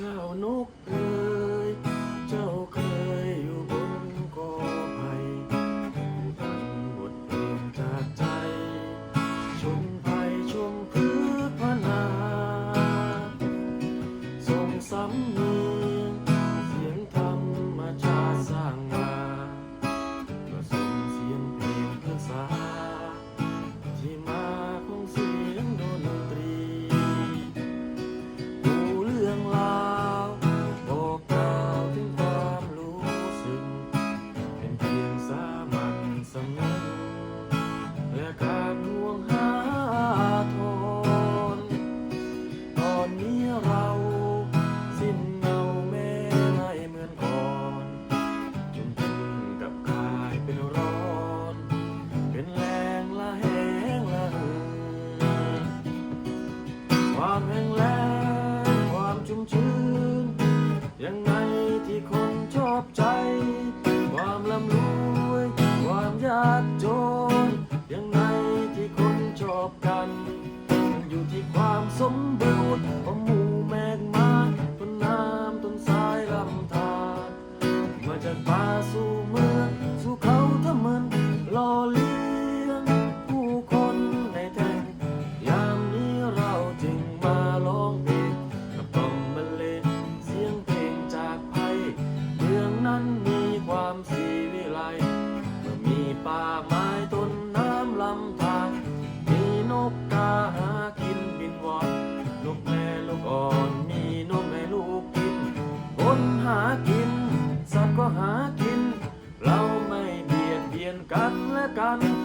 เจ้านกเอ๋ยเจ้าเคยอยู่บนกอไผ่ฟังบทเพลงจากใจ ชมไผ่ชมพืชพนาส่งสำเนี ความแห้งแล้งความชุ่มชื้น ยังไงที่คนชอบใจ ความลำลู gone.